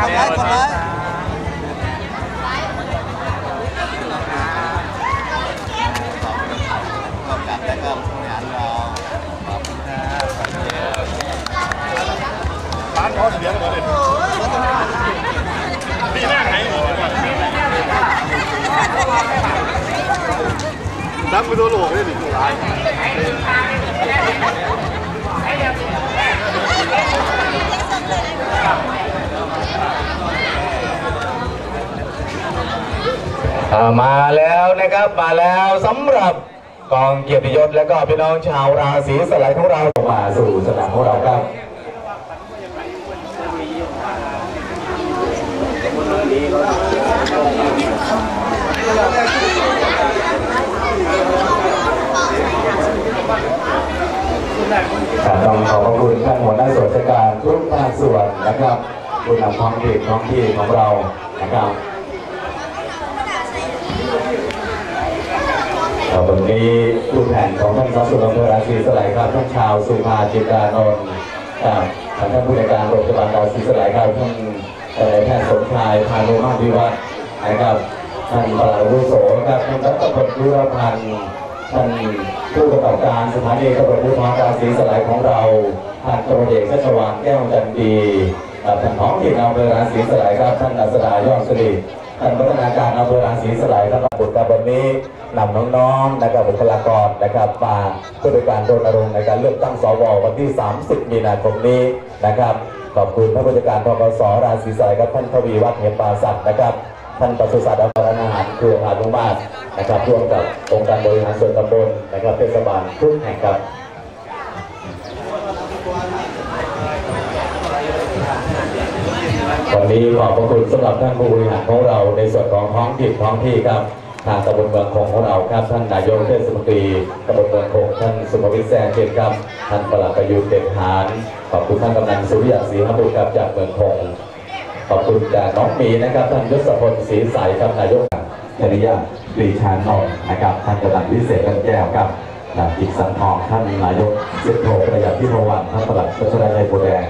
แอคชั่นครับกดไลค์กดไลค์ก็กลับแมามาแล้วนะครับมาแล้วสำหรับกองเกียรติยศและก็พี่น้องชาวราศีสไลด์ของเรามาสู่สนามของเราครับต้องขอบพระคุณท่านหัวหน้าส่วนราชการทุกภาคส่วนนะครับผู้นำท้องถิ่นท้องที่ของเรานะครับานชาวสุภาจิตานนท์ครับท่านผู้ในการโรงพยาบาลราศีสไลยครับท่านแพทย์สมชายพานุมาตรวิวัฒน์นะครับท่านปลาวุโสครับท่านรัตพลดุรพันธ์ท่านผู้กำกับการสถานีตำรวจภูธรราศีสไลยของเราท่านตำรวจเอกชัชวานแก้วจันดีท่านท้องถิ่นอำเภอราศีสไลยครับท่านอัศดายอดสิริ ท่านพัฒนาการอำเภอราศีสไลยท่านบุตรกบวันนี้นำน้องๆนะครับบุคลากรนะครับมาเพื่อเป็นการรณรงค์ในการเลือกตั้งสววันที่ 30 มีนาคมนี้นะครับขอบคุณท่านผู้จัดการทกสราศีสไลยครับท่านทวีวัฒน์เหมปาศักดิ์นะครับท่านปศุสัตว์อำเภออาหารเครือพานุมาตรนะครับร่วมกับองค์การบริหารส่วนตำบลนะครับเทศบาลทุกแห่งครับ วันนี้ขอบพระคุณสำหรับท่านผู้บริหารของเราในส่วนของท้องถิ่นท้องที่ครับทางตำบลเมืองคงของเราครับท่านนายกเทศมนตรีตำบลเมืองคงท่านสุภวิทย์แซงเกตครับท่านปลัดประยุทธ์เด็ดหานขอบคุณท่านกำนันสุริยศรีหบุตรครับจากเมืองคงขอบคุณจากน้องมีนะครับท่านยศพลศรีใสครับนายกจริยาปรีชานนท์นะครับท่านกำนันวิเศษกันแก้วครับจากอีกสันทองท่านนายกสิบโทประหยัดพิพวันท่านปลัดพัชรชัยโพแดง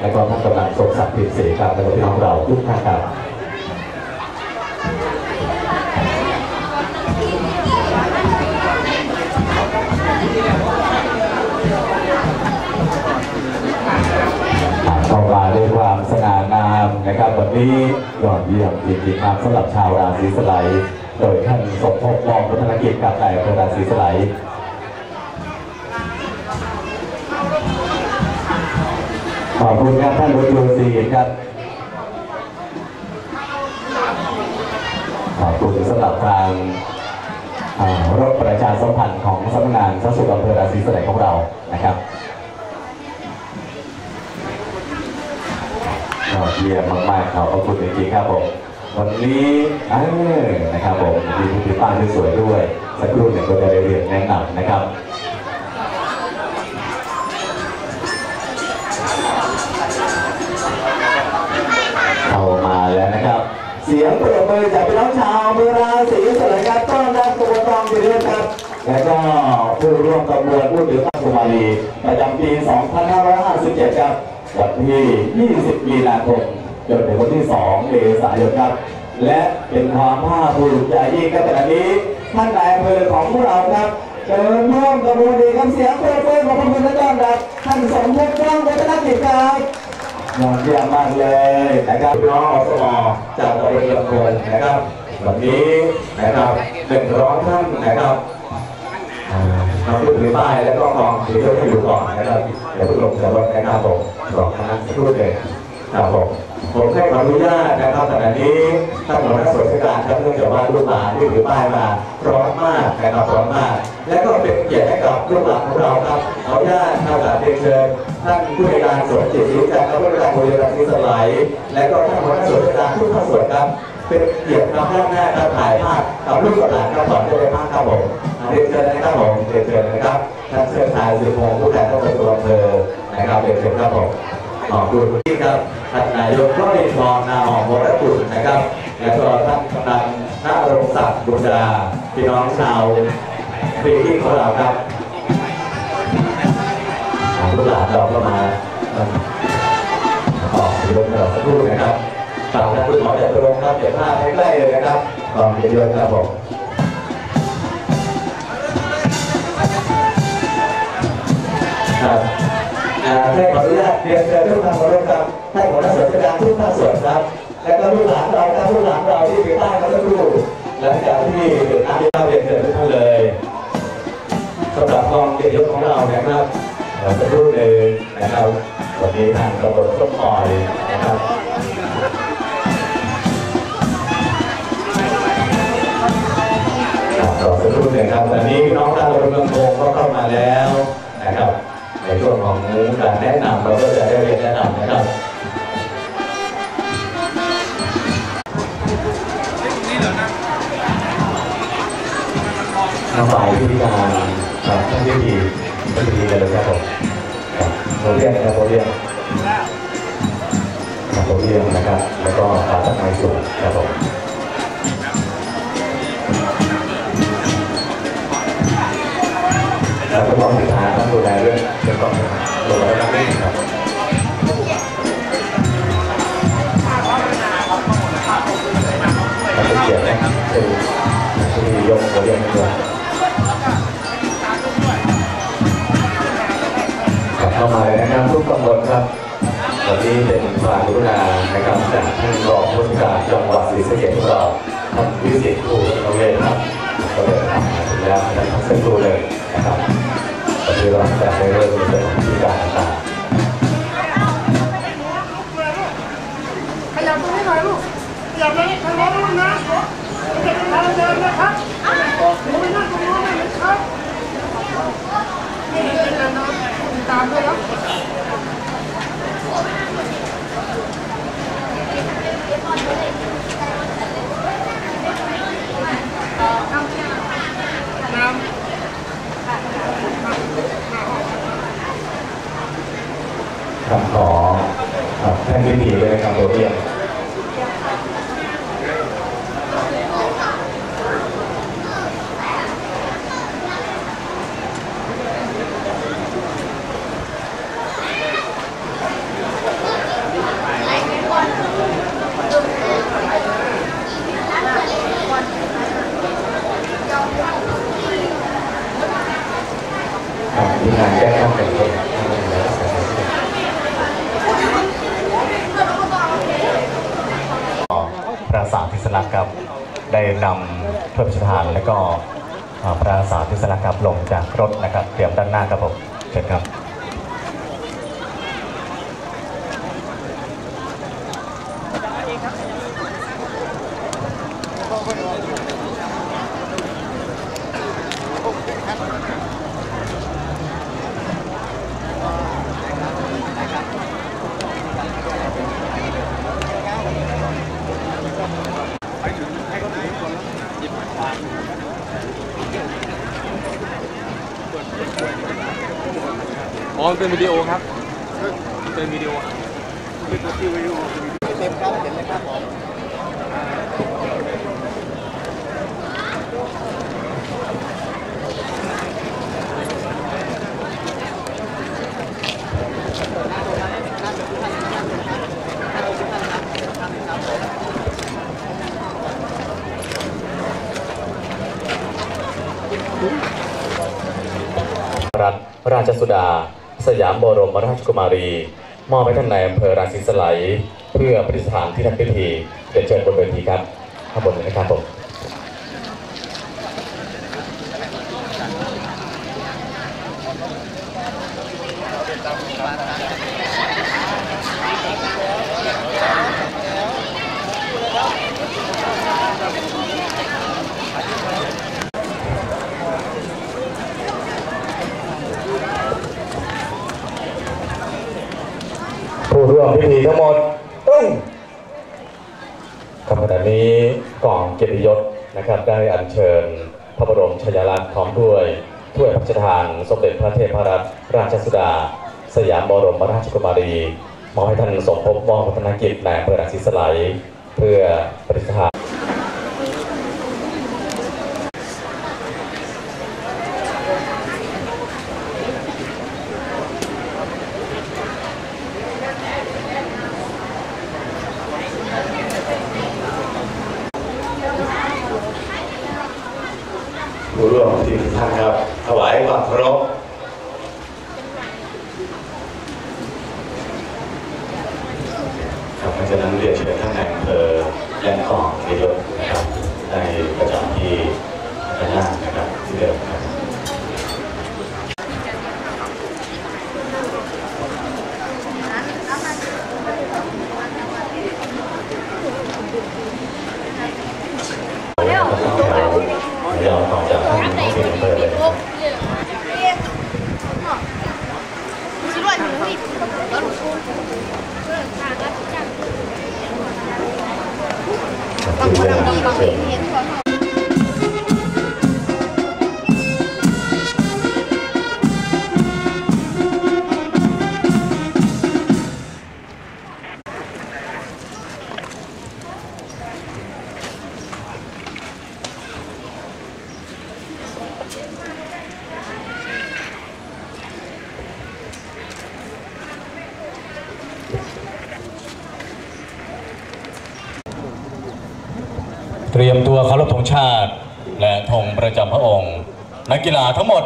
และก็ท่านกำลังสมศักดิ์พิเศษครับและก็พี่น้องเราทุกท่านครับเข้ามาด้วยความสง่างามนะครับวันนี้ยอดเยี่ยมจริงๆครับสำหรับชาวราศีสไลด์โดยท่านสมภพรองพัฒนกิจกับนายอำเภอราศีสไลด์ อบคุณครับท่านบุญชูศรีครับ ขอบคุณสำหรับทางรถประชาสัมพันธ์ของสำนักงานสาธารณสุขอำเภอราศีสไลของเรานะครับยอดเยี่ยมมากๆขอบคุณจริงๆครับผม วันนี้เออนะครับผมมีผู้ติดป้ายที่สวยด้วย สักครู่หนึ่งก็จะได้เรียนแนะนำนะครับ เสียงปรบมือจากพี่น้องชาวเมืองราศีสไลยครับต้อนรับกบฏรองอยู่ด้วยครับ และก็ผู้ร่วมกระบวนผู้ถือตั้งสมาลีประจำปี 2557 ครับวันที่ 20 มีนาคมจนถึงวันที่ 2 เมษายนครับ และเป็นความภาคภูมิใจยิ่งครับขณะนี้ ท่านนายอำเภอของพวกเราครับเชิญร่วมกระบวนดีคำเสียงปรบมือของพระคุณและต้อนรับท่านสมภพร่องวัฒนกิจครับ ยอดเยี่ยมมากเลยนะครับน้องอสมจากตำบลละคนนะครับวันนี้นะครับหนึ่งร้อยท่านนะครับอ่าเราพูดถึงป้ายแล้วก็กองถือให้ดูก่อนนะครับอย่าเพิ่งลงจากรถนะครับผมรอคณะสักครู่หนึ่งครับผม ผมให้ขออนุญาตนะครับขณะนี้ท่านหัวหน้าส่วนราชการครับเนื่องจากว่าลูกหลานที่ถือป้ายมาพร้อมมากนะครับพร้อมมาก และก็เป็นเกียรติให้กับลูกหลานของเราครับขออนุญาตท่านเรียนเชิญท่านผู้ในการสวนจิตวิจัยและผู้ในการบริการที่สลด์และก็ท่านหัวหน้าส่วนราชการทุกภาคส่วนครับเป็นเกียรติครับด้านหน้าครับถ่ายภาพกับลูกหลานครับก่อนจะได้ภาพครับผมเรียนเชิญนะครับผมเรียนเชิญนะครับท่านเชิญถ่ายสิบโมงผู้แทนต้องเป็นตัวอำเภอนะครับเรียนเชิญครับผม ขอบคุณที่ครับท่านนายกร้อยทองนาหอมวรกุลนะครับ และก็ท่านกำนันนารงศักดิ์บุญดาพี่น้องชาวปีที่ของเราครับทางลูกหลานเราก็มาขออกยกเราสักครู่นะครับฝากท่านคุณหมอเดชรงครับเดี๋ยวภาพใกล้ๆเลยนะครับกองเกียรติยศครับผมครับ อ่าให้ขออนุญาตเรียนเชิญทุกท่านมาร่วมครับให้หัวหน้าส่วนราชการทุกภาคส่วนครับ และก็ลูกหลานเราครับลูกหลานเราที่อยู่ใต้เขาสักครู่หลังจากที่เกิดน้ำที่เข้าเรียนเชิญทุกท่านเลยสำหรับกองเกียรติยศของเรานะครับเดี๋ยวสักครู่หนึ่งนะครับวันนี้ทางตำรวจส้มปล่อยนะครับครับรอสักครู่หนึ่งครับตอนนี้น้องทางตำรวจเมืองโพงก็เข้ามาแล้ว ของการแนะนำเราก็จะได้เรียนแนะนำนะครับน้ำฝ่ายพิธีการครับท่านพิธีพิธีเลยครับผมครับโรเรียนนะครับโรเรียนครับโรเรียนนะครับ แล้วก็ปาตั้งไม้สุดครับผมแล้วก็ต้องศึกษาต้องดูแลเรื่อง เรื่องของโรงพยาบาลนี่ครับแล้วก็เกียรตินะครับคือพิธียกโรเรียนด้วกลับเข้ามาเลยนะครับทุกตำบลครับวันนี้เป็นความกรุณานะครับจากท่านรองผู้การจังหวัดศรีสะเกษของเราท่านวิสิตผู้เราเวทครับก็เดินทางมาถึงแล้วนะครับสักครู่เลยนะครับ วันนี้เราจะได้เริ่มในเรื่องของพิธีการต่างขยับตรงนี้หน่อยลูกขยับเลยทางโน้นลูกนะเด็กทางเดินนะครับหนูไปนั่งตรงโน้นเลยนะครับนี่เป็นแล้วนะติดตามด้วยครับๆคำขอครับท่านวิธีเลยนะครับโรเบียน ครับมีการแก้ข้อเป็นคน พระสาธิสลักครับได้นำเพื่อพระราชทานและก็อ่าพระสาธิสลักครับลงจากรถนะครับ เตรียมด้านหน้าครับผมเชิญครับ อ๋อ เป็นวิดีโอครับเป็นวิดีโอเต็มครับเห็นเลยครับผมรัฐราชสุดา สยามบรมราชกุมารี มอบให้ท่านนายอำเภอราศีสไลยเพื่อประดิษฐานที่ทำพิธีเรียนเชิญบนเวทีครับข้างบนเลยนะครับผม ผู้ ร่วมพิธีทั้งหมดตึ้งขณะนี้กล่องเกียรติยศนะครับ ได้อัญเชิญพระบรมชายาลักษณ์พร้อมด้วยถ้วยพระราชทานสมเด็จพระเทพรัตนราชสุดา สยามบรมราชกุมารีมอบให้ท่านสมภพมองพัฒนกิจในอำเภอราศีสไลยเพื่อประดิษฐาน Bằng bằng bằng bằng ทั้งหมด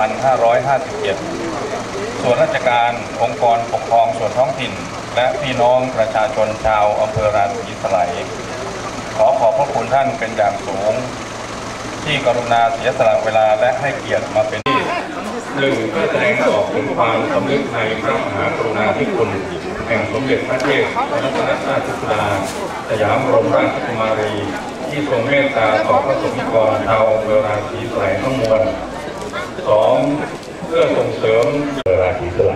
2557 ส่วนราชการ องค์กรปกครองส่วนท้องถิ่น และพี่น้องประชาชนชาวอำเภอราศีสไลขอขอบพระคุณท่านเป็นอย่างสูง ที่กรุณาเสียสละเวลาและให้เกียรติมาเป็นที่หนึ่งเพื่อแสดงออกถึงความสำนึกในพระมหากรุณาธิคุณแห่งสมเด็จพระเทพรัตนราชสุดาสยามบรมราชกุมารี ที่ทรงเมตตาต่อพระสงฆ์นิกรชาวอำเภอราศีสไลยทั้งมวล สองเพื่อส่งเสริมราศีสไล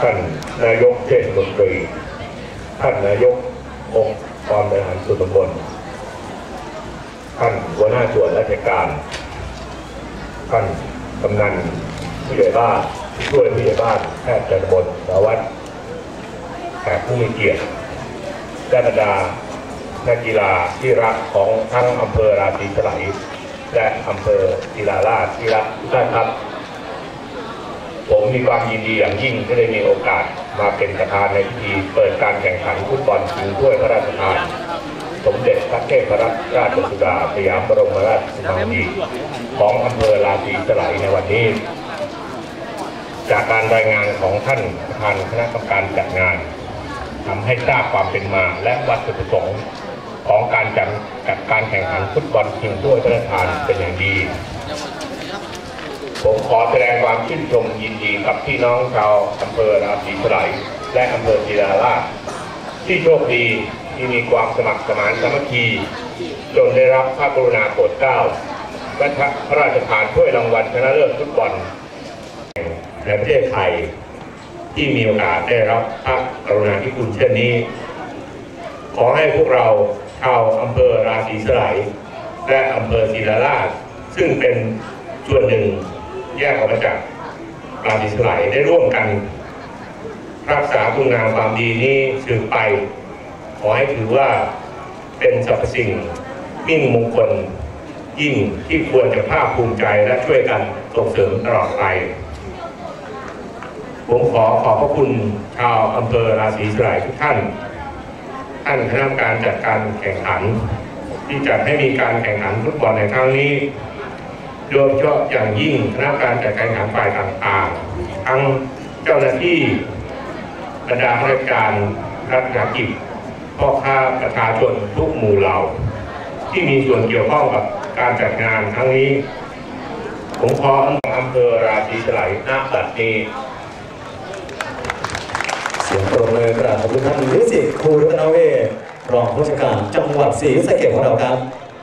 ท่านนายกเทศมนตรี ท่านนายกองค์การบริหารส่วนตำบลท่านหัวหน้าส่วนราชการ ท่านกำนันผู้ใหญ่บ้านผู้ช่วยผู้ใหญ่บ้านแพทย์จันบลสาวัตรแขกผู้มีเกียรติและบรรดานักกีฬาที่รักของทั้งอำเภอราศีสไล และอำเภอศิลาราชที่รักทุกท่านครับ ผมมีความยินดีอย่างยิ่งที่ได้มีโอกาสมาเป็นประธานในพิธีเปิดการแข่งขันฟุตบอลชิงถ้วยพระราชทาน สมเด็จพระเทพรัตนราชสุดาสยามบรมราชกุมารีของอำเภอราศีสไลยในวันนี้ จากการรายงานของท่านประธานคณะกรรมการจัดงานทำให้ทราบความเป็นมาและวัตถุประสงค์ ของการจัดจัดการแข่งขันฟุตบอลชิงถ้วยพระราชทานเป็นอย่างดี ผมขอแสดงความชื่นชมยินดีกับพี่น้องชาวอำเภอราศีสไลยและอำเภอศิลาราชที่โชคดีที่มีความสมัครสมานสามัคคี จนได้รับพระกรุณาโปรดเกล้าและพระราชทานถ้วยรางวัลชนะเลิศฟุตบอลในประเทศไทยที่มีโอกาสได้รับพระกรุณาธิคุณเช่นนี้ ขอให้พวกเรา ชาวอำเภอราศีสไลยและอำเภอศิลาราช ซึ่งเป็นส่วนหนึ่งแยกออกมาจากราศีสไลยได้ร่วมกัน รักษาคุณงามความดีนี้สืบไป ขอให้ถือว่าเป็นสรรพสิ่งมิ่งมงคลยิ่งที่ควรจะภาคภูมิใจและช่วยกันส่งเสริมตลอดไป ผมขอขอบพระคุณชาวอำเภอราศีสไลยทุกท่านานคณะกรรมการจัดการแข่งขัน ที่จัดให้มีการแข่งขันฟุตบอลในครั้งนี้โดยเฉพาะอย่างยิ่งคณะกรรมการจัดการแข่งขันฝ่ายต่างๆทั้งเจ้าหน้าที่บรรดาข้าราชการรัฐวิสาหกิจพ่อค้าประชาชนทุกหมู่เหล่า ที่มีส่วนเกี่ยวข้องกับการจัดงานครั้งนี้ ผมขออำเภอราศีสไลยณบัดนี้ มือกราบขอบคุณท่านวิสิตครูรัตนเวศรองผู้จัดการจังหวัดศรีสะเกษของเราครับ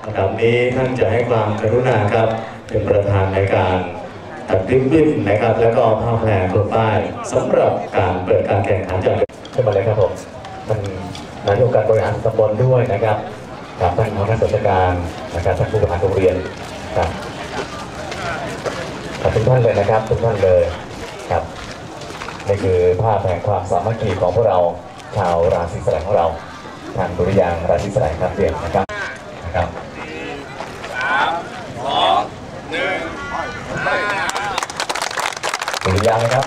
ลำดับนี้ท่านจะให้ความกรุณาครับเป็นประธานในการตัดริบบิ้นนะครับ แล้วก็ผ้าแพรคลุมป้ายสำหรับการเปิดการแข่งขันจัดขึ้นมาเลยครับผมท่านนายกการบริหารตำบลด้วยนะครับกับท่านหัวหน้าราชการนะครับท่านผู้บริหารโรงเรียนครับขอบทุกท่านเลยนะครับทุกท่านเลยครับ นี่คือภาพแห่งความสามัคคีของพวกเราชาวราศีสไลของเรา ทางดุริยางค์ราศีสไลครับเรียนนะครับนะครับดุริยางค์นะครับค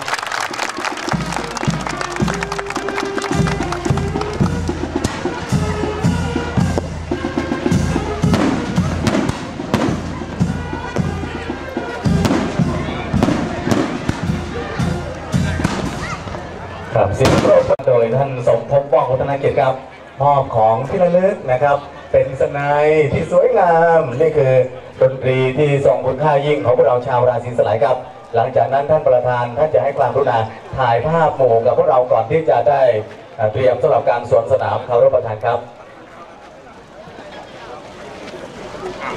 รับ ท่านสมภพว่องวัฒนาเกิครับมอบของที่ระลึกนะครับ เป็นสนายที่สวยงามนี่คือดนตรีที่ทรงคุณค่ายิ่งของพวกเราชาวราศีสไลายครับ หลังจากนั้นท่านประธานท่านจะให้ความกรุณาถ่ายภาพหมู่กับพวกเราก่อนที่จะได้เตรียมสำหรับการสวนสนามเคารพประธานครับ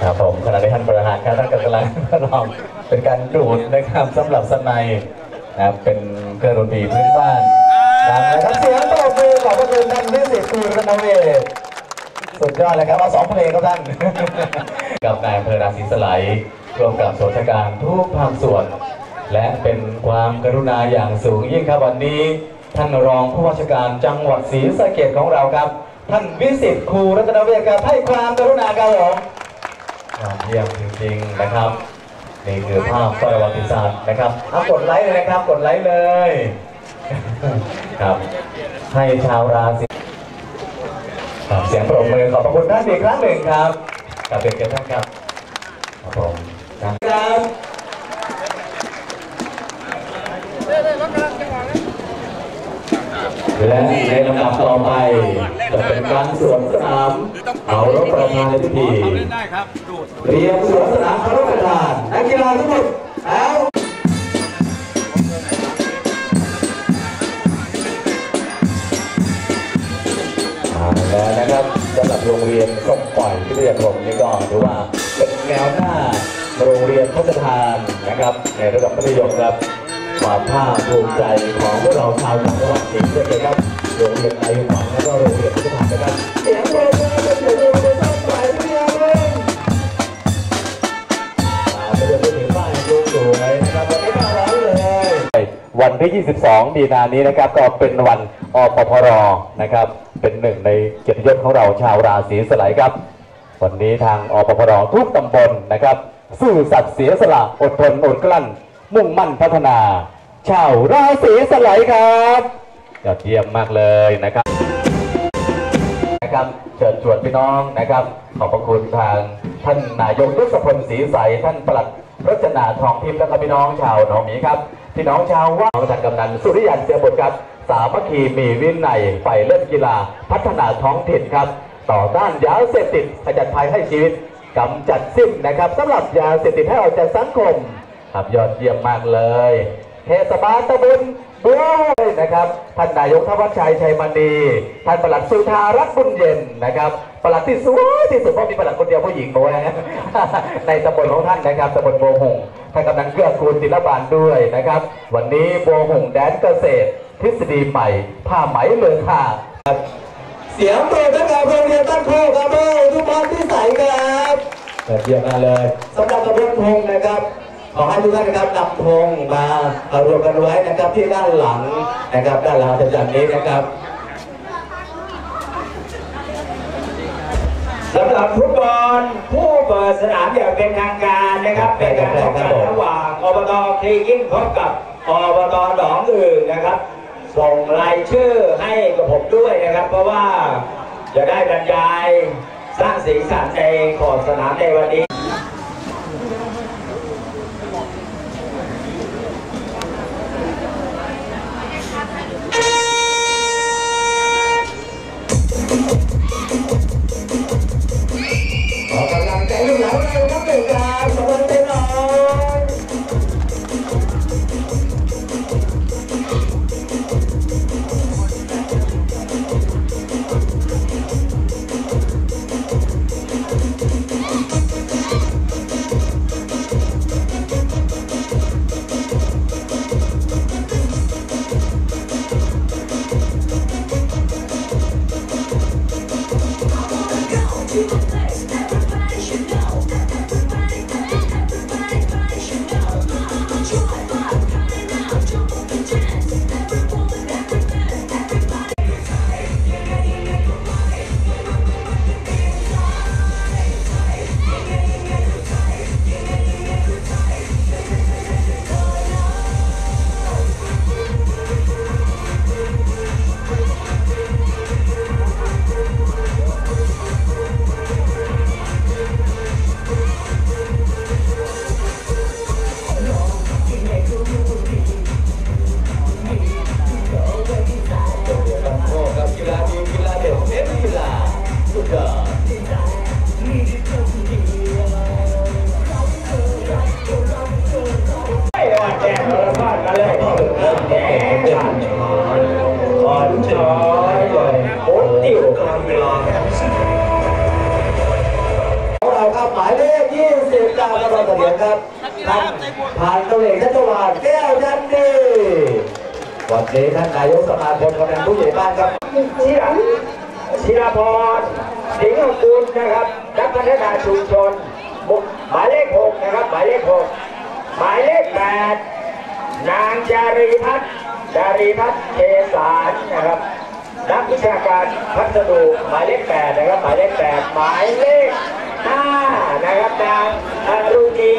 ครับผมขณะที่ท่านประธานครับท่านกำลังลองเป็นการดูดนะครับสำหรับสนัยนะเป็นเครื่องดนตรีพื้นบ้านดังนะครับมือขอบพระคุณท่านวิ สิตครูรัตนวศสุดยอดเลยครับเอาสองเพลงครับท่านกับนายเภอราศีสไลร่วมกับส่วนราชการทุกภาคส่วน และเป็นความกรุณาอย่างสูงยิ่งครับวันนี้ ท่านรองผู้ว่าราชการจังหวัดศรีสะเกษของเราครับ ท่านวิสิตครูรัตนเวศครับให้ความกรุณาครับผมเยี่ยมจริงๆนะครับนี่คือภาพประวัติศาสตร์นะครับเอากดไลค์เลยนะครับ กดไลค์เลย ครับ ให้ชาวราศี ครับเสียงปรบมือขอบพระคุณท่านอีกครั้งหนึ่งครับกับเป็กียรติท่านครับครับผมครับและในลำดับต่อไปจะเป็นการสวนสนามเอารถประธานในพิธีเตรียมสวนสนามเคารพประธานนักกีฬาทุกคน นะครับสำหรับโรงเรียนส้มปล่อยที่เรียกผมนี่ก็ถือว่าเป็นแนวหน้าโรงเรียนพัฒทานนะครับ ในระดับมัธยมครับความภาคภูมิใจของพวกเราชาวจังหวัดศรีสะเกษครับโรงเรียนอายุหวังและก็โรงเรียนพัฒทานนะครับเสียง วันที่ 22 มีนานี้นะครับ ก็เป็นวันอปพรนะครับ เป็นหนึ่งในเกียรติยศของเราชาวราศีสไลครับ วันนี้ทางอปพรทุกตำบลนะครับสู้สัตย์เสียสละอดทนอดกลั้น มุ่งมั่นพัฒนา ชาวราศีสไลครับยอดเยี่ยมมากเลยนะครับนะครับเชิญชวนพี่น้องนะครับ ขอบพระคุณทางท่านนายกยศพลศรีใสท่านปลัดรจนาทองทิพย์และพี่น้องชาวหนองหมีครับ พี่น้องชาวว่าท่านกำนันสุริยันเสียบุตรครับ สามัคคีมีวินัยไปเล่นกีฬา พัฒนาท้องถิ่นครับ ต่อต้านยาเสพติดขจัดภัยให้ชีวิตกำจัดสิ่งนะครับสำหรับยาเสพติดให้ออกจากสังคมครับยอดเยี่ยมมากเลย เทศบาลตะบล บัวนะครับท่านนายกทวัชชัยชัยมณีท่านปลัดสุธารัตน์บุญเย็นนะครับปลัดที่สวยที่สุดเพราะมีปลัดคนเดียวผู้หญิงโอ้ยในตำบลของท่านนะครับตำบลโบวหงท่านกำนันเกื้อกูลศิลปานด้วยนะครับ วันนี้โบวหงแดนเกษตร ทฤษฎีใหม่ผ้าไหมเมืองค่ะเสียงปรบมือกับโรงเรียนตั้งโคกครับทุกคนที่ใสครับเยี่ยมมากเลยสำหรับกระบวนพงนะครับ ขอให้ทุกท่านนะครับนำธงมาเอารวมกันไว้นะครับที่ด้านหลังนะครับด้านหลังอาจารย์นี้นะครับสำหรับฟุตบอลผู้เปิดสนามอย่างเป็นทางการนะครับ เป็นการแข่งขันระหว่างอบตคลีกิ้งพบกับอบตหนองอื่นนะครับ ส่งรายชื่อให้กับผมด้วยนะครับ เพราะว่าจะได้บรรยายสร้างสีสันในขอบสนามในวันนี้ารีพัฒน์เทสารนะครับ นักวิชาการพัสดุหมายเลขแปดนะครับหมายเลขแปดหมายเลขห้านะครับนางอรุณี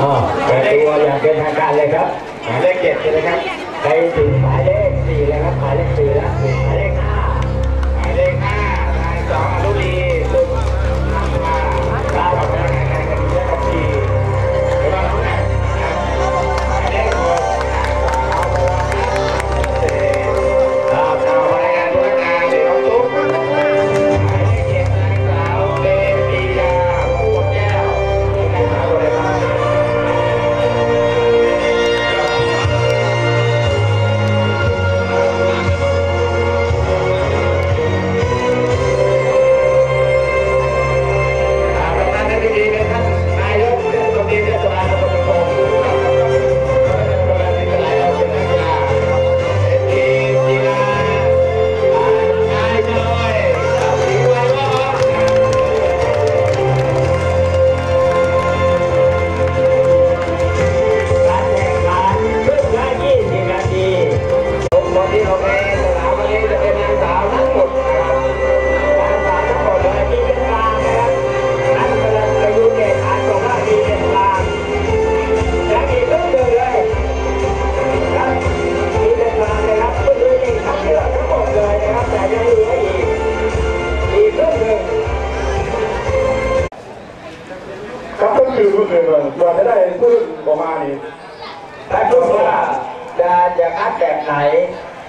อ๋อเปิดตัวอย่างเป็นทางการเลยครับหมายเลขเจ็ดใช่ไหมครับไปถึงหมายเลขสี่เลยครับหมายเลขสี่แล้วหมายเลขห้าหมายเลขห้านายสองอนุรี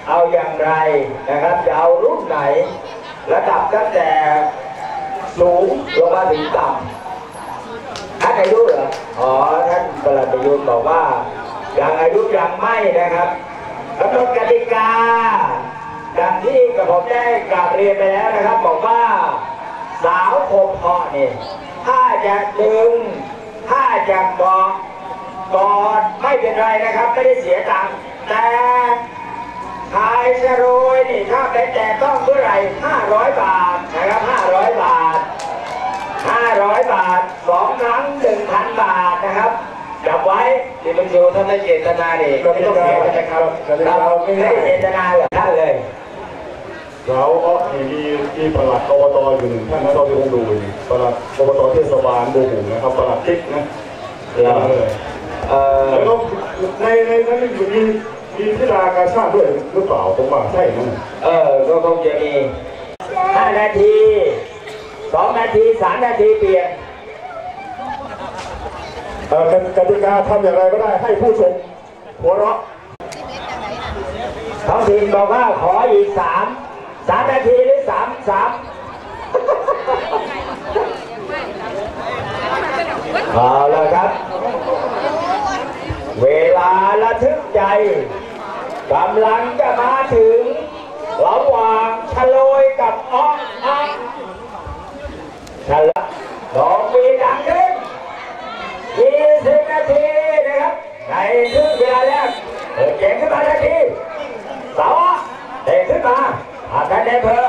เอาอย่างไรนะครับ จะเอารุ่นไหน ระดับตั้งแต่สูงลงมาถึงต่ำท่านอายุเหรอ อ๋อ ท่านประหลัดประยุทธ์บอกว่าอย่างอายุยังไม่นะครับกำหนดกติกาดังที่กระผมได้กราบเรียนไปแล้วนะครับ บอกว่าสาวคมเพาะนี่ถ้าจะดึง ถ้าจะบอกกอนไม่เป็นไรนะครับ ไม่ได้เสียตังค์แต่ ชายชะโรยนี่ถ้าไปแต่ต้องเมื่อไหร่500 บาทนะครับ500 บาท 500 บาทสองครั้ง1,000 บาทนะครับจำไว้ที่มันอยู่ถ้าไม่เจตนานี่ไม่ต้องเสียนะครับเราไม่ได้เจตนาเหรอท่านเลยเราก็มีมีประหลัดอบตอยู่หนึ่งท่านนะเราที่คงดูอยู่ประหลัดอบตเทศบาลบูหุ่นนะครับประหลัดติ๊กนะเออเอ่อแล้วก็ในในนั้นมี มีพิธากาชาติด้วยหรือเปล่าผมว่าใช่นั่นเออก็คงจะมีห้านาทีสองนาทีสามนาทีเปลี่ยนเอ่อกติกาทำอย่างไรก็ได้ให้ผู้ชมหัวเราะท้องถิ่นบอกว่าขออีกสามสามนาทีหรือสามสามเอาละครับ เวลาระทึกใจ กำลังจะมาถึง ระหว่างชะโลยกับอ๊อกอ๊อกชะลดดอกมีดังขึ้น20นาทีนะครับ ในครึ่งเวลาแรกเปิดเกมขึ้นมาทันทีเสาเตะขึ้นมาอาท่านนายอำเภอ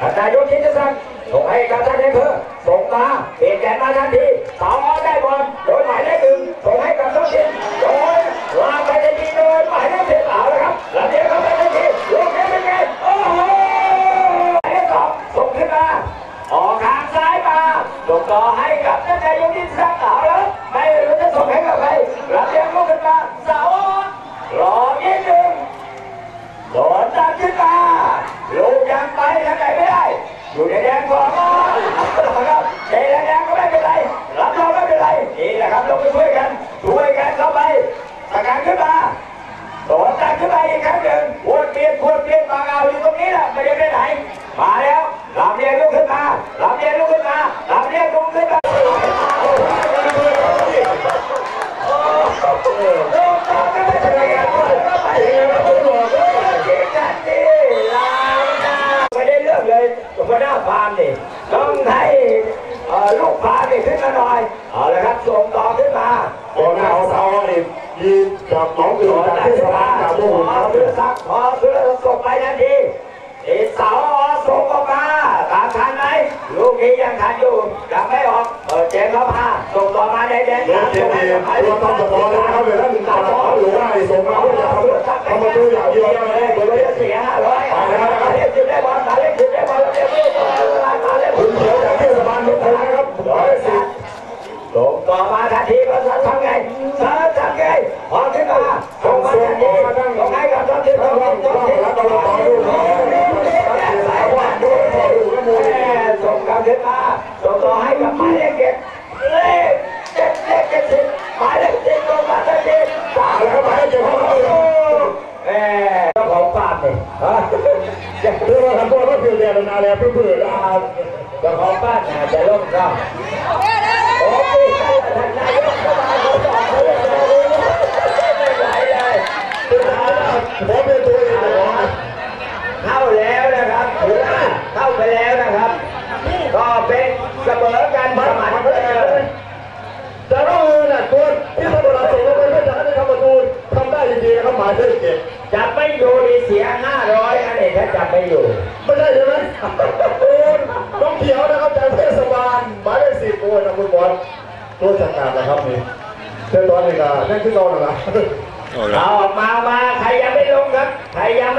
ท่านนายกชิตสันส่งให้กับท่านนายอำเภอส่งมาเปลี่ยนแกนมาทันทีเสาได้บอลโดยหมายเลขหนึ่งส่งให้กับท้องชินโดยลากไปทัน ต่อให้กับท่านายกที่สักเอาแล้วไม่รู้จะส่งให้กับใครรับเลี้ยงลูกขึ้นมาสาวรอนิดหนึ่งโดนตัดขึ้นมาลูกยังไปทางไหนไม่ได้อยู่ในแดนก่อนครับเตะแดงก็ไม่เป็นไรรับรองไม่เป็นไรนี่แหละครับลงไปช่วยกันช่วยกันเข้าไปประกันขึ้นมาโดนตัดขึ้นมาอีกครั้งหนึ่งพวดเปลี่ยนวดเปลี่ยนมาเอาอยู่ตรงนี้แหละไม่ได้ไปไหนมาแล้วลำเลียงลุกขึ้นมาลำเลียงลุกขึ้นมา หัวหน้าฟาร์มนี่ต้องให้เอ่อลูกฟาร์มนี่ขึ้นมาหน่อยเอาละครับส่งต่อขึ้นมาก่อนหน้าเอาเสานี่ยีกับน้องอื่จากเทศบาลจากบูหุ่นคอรับซื้อสักพอซื้อส่งไปทันทีอีเสาส่งออกมาตามทันไหมลูกนี้ยังทันอยู่ยังไม่ออก ต่อมาแดนเดียวเดียวเดี๋ยวตัวต้องสะท้อนเลยนะครับเดี๋ยวท่านตาสะท้อนหรือว่าส่งมาเพื่อจะทำทำประตูอย่างเดียวนะเลยเบอร์เสียห้าร้อยมาเล่นจุดได้บอลมาเล่นจุดได้บอลแล้วเดี๋ยวไม่ต่อมาเล่นคุณเขียวจากเทศบาลนครนะครับร้อยสิบส่งต่อมาทันทีก็สัทำไงสัทำไงพอขึ้นมาส่งมาทันทีส่งให้กับท้องถิ่นท้องถิ่นท้องถิ่นท้องถิ่นส่งกลับขึ้นมาส่งต่อให้กับหมายเลขเจ็ดเล ขเจ็ดเลขเจ็ดสิบหมายเลขเจ็ดลงมาทันทีสามแล้วก็หมายเจ็ดของเราแม่เจ้าของฟาร์มนี่ฮะเรื่องว่าทำตัวก็คือเดียนนาแล้วเพื่อนๆนะครับเจ้าของบ้านอาจจะล่มก็โอ้ยท่านนายกเข้ามาเขาบอกเขาเลยไม่ไหวเลย ผมเป็นตัวเองเลยนะ เข้าแล้วนะครับถือว่าเข้าไปแล้วนะครับ ก็เป็นเสมอกันสมันเออ แต่ก็เออน่ะตัวที่ตำรวจส่งลงไปเพื่อจะให้ทำประตูทำได้จริงๆนะครับหมายเลขเจ็ด จับไม่อยู่ดี เสียห้าร้อยอันนี้ถ้าจับไม่อยู่ไม่ใช่ใช่ไหมโอ้ยน้องเขียวนะครับจากเทศบาลหมายเลขสิบโอ้ยนะคุณบอลตัวจัดการนะครับนี่เช่นตอนนี้ก็นั่นคือเราน่ะนะเอาออกมามาใครยังไม่ลงครับใครยัง